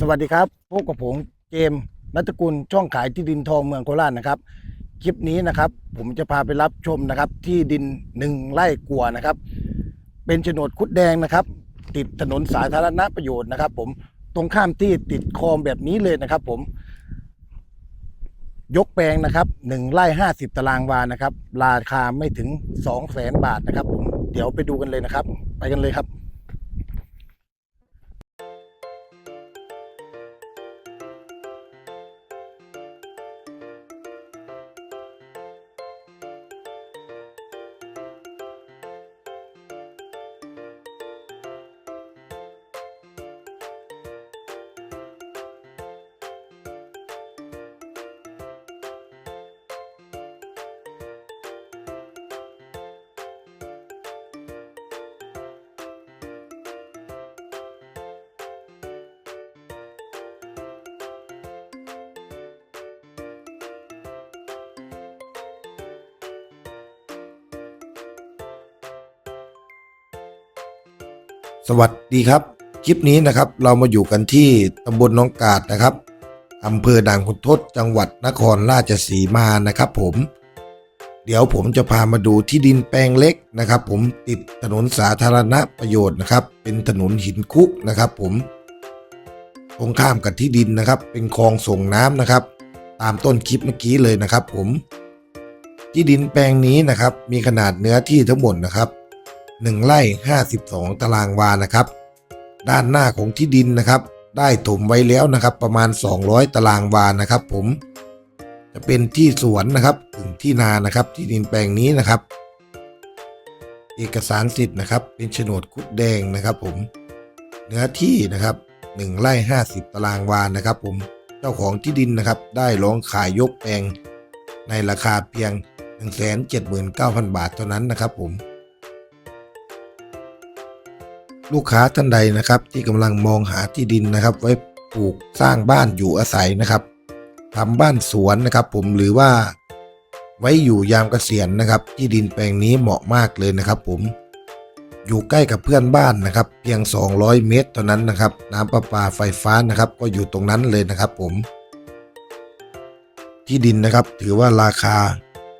สวัสดีครับพบกับผมเจมส์นัตกุลช่องขายที่ดินทองเมืองโคราชนะครับ คลิปนี้นะครับ ผมจะพาไปรับชมนะครับ ที่ดินหนึ่งไร่กว่านะครับ เป็นโฉนดคุดแดงนะครับ ติดถนนสาธารณประโยชน์นะครับ ผมตรงข้ามที่ติดคลองแบบนี้เลยนะครับ ผม ยกแปลงนะครับหนึ่งไร่ห้าสิบตารางวานะครับ ราคาไม่ถึงสองแสนบาทนะครับ ผมเดี๋ยวไปดูกันเลยนะครับ ไปกันเลยครับ สวัสดีครับ คลิปนี้นะครับเรามาอยู่กันที่ตำบลน้องกาดนะครับอำเภอด่านขุนทดจังหวัดนครราชสีมานะครับ ผม เดี๋ยวผมจะพามาดูที่ดินแปลงเล็กนะครับ ผมติดถนนสาธารณประโยชน์นะครับ เป็นถนนหินคุกนะครับ ผมตรงข้ามกับที่ดินนะครับ เป็นคลองส่งน้ำนะครับ ตามต้นคลิปเมื่อกี้เลยนะครับ ผม ที่ดินแปลงนี้นะครับ มีขนาดเนื้อที่ทั้งหมดนะครับ 1ไร่52 ตารางวานะครับ ด้านหน้าของที่ดินนะครับ ได้ถมไว้แล้วนะครับ ประมาณ 200 ตารางวานะครับ ผม จะเป็นที่สวนนะครับถึงที่นานะครับ ที่ดินแปลงนี้นะครับ เอกสารสิทธิ์นะครับ เป็นโฉนดคุดแดงนะครับ ผม เนื้อที่นะครับ1ไร่50 ตารางวานะครับ ผม เจ้าของที่ดินนะครับ ได้ร้องขายยกแปลงในราคาเพียง 179,000 บาทเท่านั้นนะครับ ผม ลูกค้าท่านใดนะครับ ที่กำลังมองหาที่ดินนะครับ ไว้ปลูกสร้างบ้านอยู่อาศัยนะครับทำบ้านสวนนะครับผมหรือว่า ไว้อยู่ยามเกษียณนะครับ ที่ดินแปลงนี้เหมาะมากเลยนะครับ ผมอยู่ใกล้กับเพื่อนบ้านนะครับ เพียง 200 เมตรเท่านั้นนะครับ น้ำประปาไฟฟ้านะครับ ก็อยู่ตรงนั้นเลยนะครับ ผม ที่ดินนะครับ ถือว่าราคา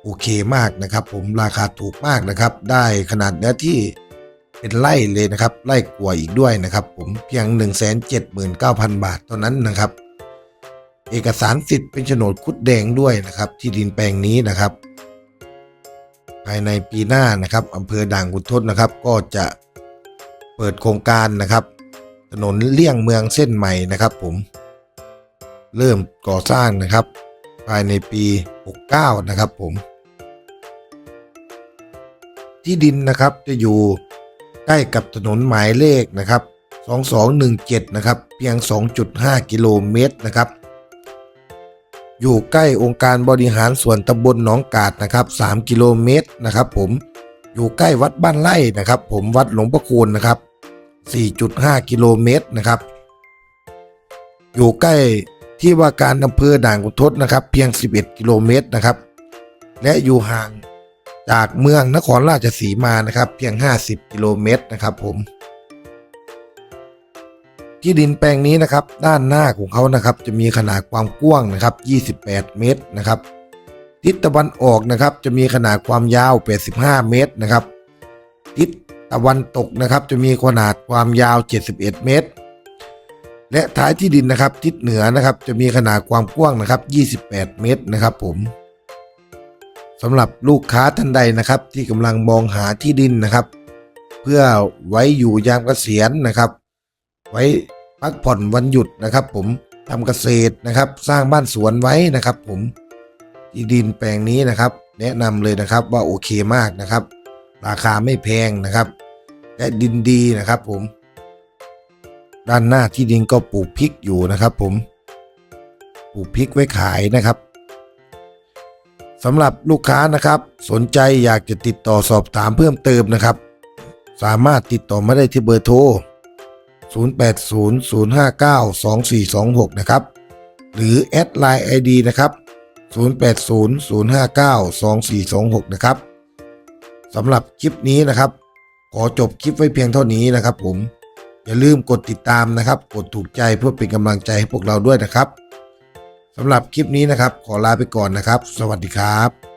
โอเคมากนะครับ ผมราคาถูกมากนะครับ ได้ขนาดเนื้อที่ เป็นไร่เลยนะครับไร่กว่าอีกด้วยนะครับ ผมเพียง 179,000 บาทเท่านั้นนะครับ เอกสารสิทธิ์เป็นโฉนดคุดแดงด้วยนะครับ ที่ดินแปลงนี้นะครับ ภายในปีหน้านะครับอำเภอด่างขุนทดนะครับ ก็จะเปิดโครงการนะครับ ถนนเลี่ยงเมืองเส้นใหม่นะครับ ผม เริ่มก่อสร้างนะครับ ภายในปี 69 นะครับ ผม ที่ดินนะครับจะอยู่ ใกล้กับถนนหมายเลขนะครับ 2217 นะครับ เพียง 2.5 กิโลเมตรนะครับ อยู่ใกล้องค์การบริหารส่วนตำบลหนองกาดนะครับ 3 กิโลเมตรนะครับผม อยู่ใกล้วัดบ้านไร่นะครับ ผมวัดหลวงพ่อคูณนะครับ 4.5 กิโลเมตรนะครับ อยู่ใกล้ที่ว่าการอำเภอด่านกุนทดนะครับ เพียง 11 กิโลเมตรนะครับ และอยู่ห่าง จากเมืองนครราชสีมานะครับเพียง 50 กิโลเมตรนะครับผมที่ดินแปลงนี้นะครับ ด้านหน้าของเขานะครับ จะมีขนาดความกว้างนะครับ 28 เมตรนะครับ ทิศตะวันออกนะครับ จะมีขนาดความยาว 85 เมตรนะครับ ทิศตะวันตกนะครับ จะมีขนาดความยาว 71 เมตร และท้ายที่ดินนะครับ ทิศเหนือนะครับ จะมีขนาดความกว้างนะครับ 28 เมตรนะครับผม สำหรับลูกค้าท่านใดนะครับ ที่กำลังมองหาที่ดินนะครับ เพื่อไว้อยู่ยามเกษียณนะครับ ไว้พักผ่อนวันหยุดนะครับ ผมทำเกษตรนะครับ สร้างบ้านสวนไว้นะครับ ผมที่ดินแปลงนี้นะครับ แนะนำเลยนะครับว่าโอเคมากนะครับ ราคาไม่แพงนะครับ และดินดีนะครับ ผม ด้านหน้าที่ดินก็ปลูกพริกอยู่นะครับ ผมปลูกพริกไว้ขายนะครับ สำหรับลูกค้านะครับ สนใจอยากจะติดต่อสอบถามเพิ่มเติมนะครับ สามารถติดต่อมาได้ที่เบอร์โทร 0800592426 นะครับ หรือแอดไลน์ ID นะครับ 0800592426 นะครับสำหรับคลิปนี้นะครับ ขอจบคลิปไว้เพียงเท่านี้นะครับผม อย่าลืมกดติดตามนะครับ กดถูกใจเพื่อเป็นกำลังใจให้พวกเราด้วยนะครับ สำหรับคลิปนี้นะครับ ขอลาไปก่อนนะครับ สวัสดีครับ